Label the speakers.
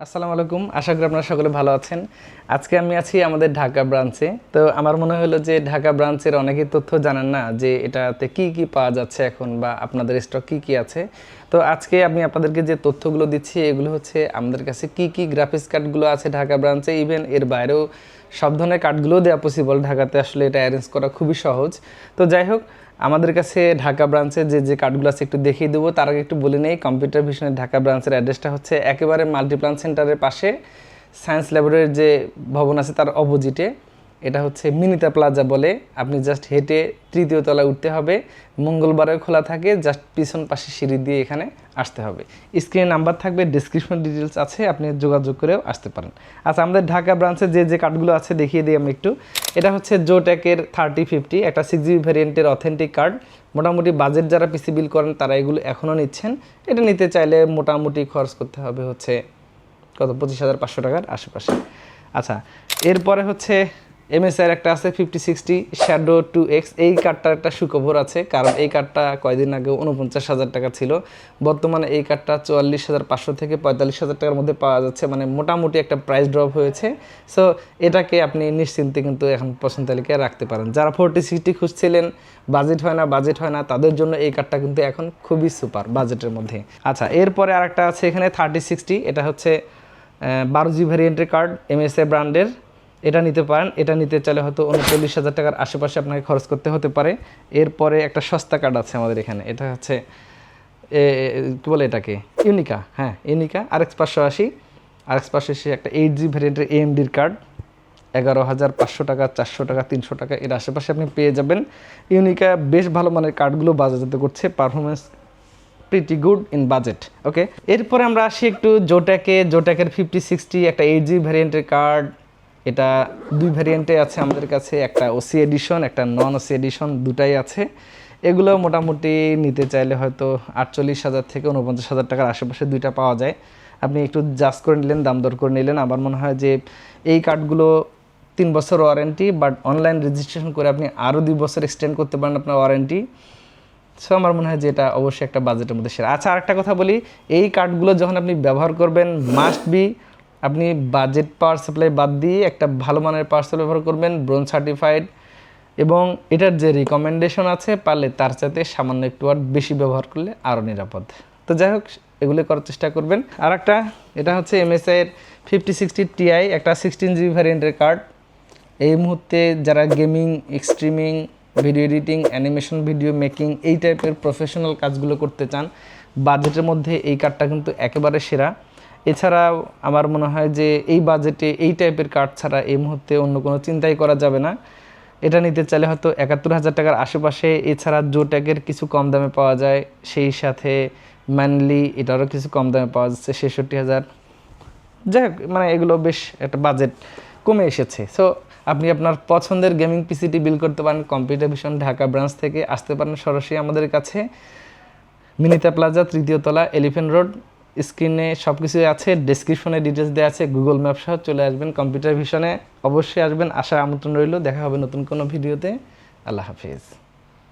Speaker 1: আসসালামু আলাইকুম। আশা করি আপনারা সকলে ভালো আছেন। আজকে আমি আছি আমাদের ঢাকা ব্রাঞ্চে। তো আমার মনে হলো যে ঢাকা ব্রাঞ্চের অনেকেই তথ্য জানেন না যে এটাতে কি কি পাওয়া যাচ্ছে এখন বা আপনাদের স্টক কি কি আছে। তো আজকে আমি আপনাদেরকে যে তথ্যগুলো দিচ্ছি, এগুলো হচ্ছে আমাদের কাছে কি কি গ্রাফিক্স কার্ডগুলো আছে ঢাকা ব্রাঞ্চে ইভেন এর বাইরেও সব ধরনের কার্ডগুলোও দেওয়া পসিবল ঢাকাতে আসলে এটা অ্যারেঞ্জ করা খুবই সহজ। তো যাই হোক, আমাদের কাছে ঢাকা ব্রাঞ্চে যে যে কার্ডগুলো আছে একটু দেখিয়ে দেবো। তার আগে একটু বলে নেই কম্পিউটার ভিশনের ঢাকা ব্রাঞ্চের অ্যাড্রেসটা হচ্ছে একেবারে মাল্টিপ্লান সেন্টারের পাশে। সায়েন্স ল্যাবরেটরির যে ভবন আছে, তার অপোজিটে এটা হচ্ছে মিনিতা প্লাজা বলে। আপনি জাস্ট হেঁটে তৃতীয় তলায় উঠতে হবে। মঙ্গলবারেও খোলা থাকে জাস্ট পিছন পাশে সিঁড়ি দিয়ে এখানে আসতে হবে। স্ক্রিনে নাম্বার থাকবে ডিসক্রিপশন ডিটেলস আছে, আপনি যোগাযোগ করেও আসতে পারেন। আচ্ছা আমাদের ঢাকা ব্রাঞ্চে যে যে কার্ডগুলো আছে, দেখিয়ে দিই আমি একটু। এটা হচ্ছে জোটেকের থার্টি ফিফটি একটা সিক্স জিবি ভ্যারিয়েন্টের অথেন্টিক কার্ড মোটামুটি বাজেট যারা পিসি বিল করেন, তারা এগুলো এখনও নিচ্ছেন। এটা নিতে চাইলে মোটামুটি খরচ করতে হবে হচ্ছে কত? পঁচিশ হাজার পাঁচশো টাকার আশেপাশে। আচ্ছা এরপরে হচ্ছে এমএসআর একটা আছে fifty sixty shadow two X এই কার্ডটার একটা সুখবর আছে, কারণ এই কার্ডটা কয়দিন আগে উনপঞ্চাশ হাজার টাকা ছিল। বর্তমানে এই কার্ডটা চুয়াল্লিশ হাজার পাঁচশো থেকে পঁয়তাল্লিশ হাজার টাকার মধ্যে পাওয়া যাচ্ছে মানে মোটামুটি একটা প্রাইস ড্রপ হয়েছে। সো এটাকে আপনি নিশ্চিন্তে কিন্তু এখন পছন্দ তালিকায় রাখতে পারেন। যারা ফোরটি সিক্সটি খুঁজছিলেন বাজেট হয় না বাজেট হয় না, তাদের জন্য এই কার্ডটা কিন্তু এখন খুবই সুপার বাজেটের মধ্যে। আচ্ছা এরপরে আরেকটা আছে এখানে থার্টি সিক্সটি এটা হচ্ছে বারো জি ভ্যারিয়েন্টের কার্ড এমএসএ ব্র্যান্ডের এটা নিতে পারেন, এটা নিতে চাইলে হয়তো উনচল্লিশ হাজার টাকার আশেপাশে আপনাকে খরচ করতে হতে পারে। এরপরে একটা সস্তা কার্ড আছে আমাদের এখানে, এটা হচ্ছে কী বলে এটাকে? ইউনিকা হ্যাঁ ইউনিকা আর এক্স পাঁচশো আশি আর এক্স পাঁচশো আশি একটা এইট জি ভ্যারিয়েন্টের এএমডির কার্ড এগারো হাজার পাঁচশো টাকা, চারশো টাকা, তিনশো টাকা, এর আশেপাশে আপনি পেয়ে যাবেন। ইউনিকা বেশ ভালো মানের কার্ডগুলো বাজারজাত করছে performance pretty good in budget okay এরপরে আমরা আসি একটু জোট্যাকে জোট্যাকের ফিফটি সিক্সটি একটা এইট জি ভ্যারিয়েন্টের কার্ড এটা দুই ভ্যারিয়েন্টে আছে আমাদের কাছে, একটা ওসি এডিশন একটা নন ওসি এডিশন দুটাই আছে। এগুলো মোটামুটি নিতে চাইলে হয়তো আটচল্লিশ হাজার থেকে উনপঞ্চাশ হাজার টাকার আশেপাশে দুইটা পাওয়া যায়। আপনি একটু জাজ করে নিলেন, দাম দর করে নিলেন। আমার মনে হয় যে এই কার্ডগুলো তিন বছর ওয়ারেন্টি বাট অনলাইন রেজিস্ট্রেশন করে আপনি আরও দুই বছর এক্সটেন্ড করতে পারেন আপনার ওয়ারেন্টি সো আমার মনে হয় যে এটা অবশ্যই একটা বাজেটের মধ্যে সেরা। আচ্ছা আরেকটা কথা বলি, এই কার্ডগুলো যখন আপনি ব্যবহার করবেন মাস্ট বি আপনি বাজেট পাওয়ার সাপ্লাই বাদ দিয়ে একটা ভালো মানের পার্সেল ব্যবহার করবেন ব্রোন সার্টিফাইড এবং এটার যে রিকমেন্ডেশন আছে পারলে তার সাথে সামান্য একটু আর বেশি ব্যবহার করলে আরও নিরাপদ। তো যাই হোক, এগুলো করার চেষ্টা করবেন। আর একটা এটা হচ্ছে এমএসআই এর ফিফটি সিক্সটি টিআই একটা সিক্সটিন জিবি ভ্যারিয়েন্টের কার্ড এই মুহূর্তে যারা gaming streaming video editing animation video making এই টাইপের প্রফেশনাল কাজগুলো করতে চান বাজেটের মধ্যে এই কার্ডটা কিন্তু একেবারে সেরা। এছাড়াও আমার মনে হয় যে এই বাজেটে এই টাইপের কার্ড ছাড়া এই মুহূর্তে অন্য কোনো চিন্তাই করা যাবে না। এটা নিতে চাইলে হয়তো একাত্তর হাজার টাকার আশেপাশে এছাড়া জো ট্যাগের কিছু কম দামে পাওয়া যায়। সেই সাথে ম্যানলি এটারও কিছু কম দামে পাওয়া যাচ্ছে ছেষট্টি হাজার। যাই হোক মানে এগুলো বেশ একটা বাজেট কমে এসেছে। সো আপনি আপনার পছন্দের গেমিং পিসিটি বিল করতে পারেন। কম্পিউটার ভিশন ঢাকা ব্রাঞ্চ থেকে আসতে পারেন সরাসরি আমাদের কাছে। মিনিতা প্লাজা তৃতীয় তলা এলিফেন্ট রোড স্ক্রিনে সব কিছুই আছে ডিসক্রিপশনে ডিটেলস দেওয়া আছে গুগল ম্যাপ সহ চলে আসবেন কম্পিউটার ভিশনে অবশ্যই আসবেন আশা আমন্ত্রণ রইল। দেখা হবে নতুন কোনো ভিডিওতে। আল্লাহ হাফিজ।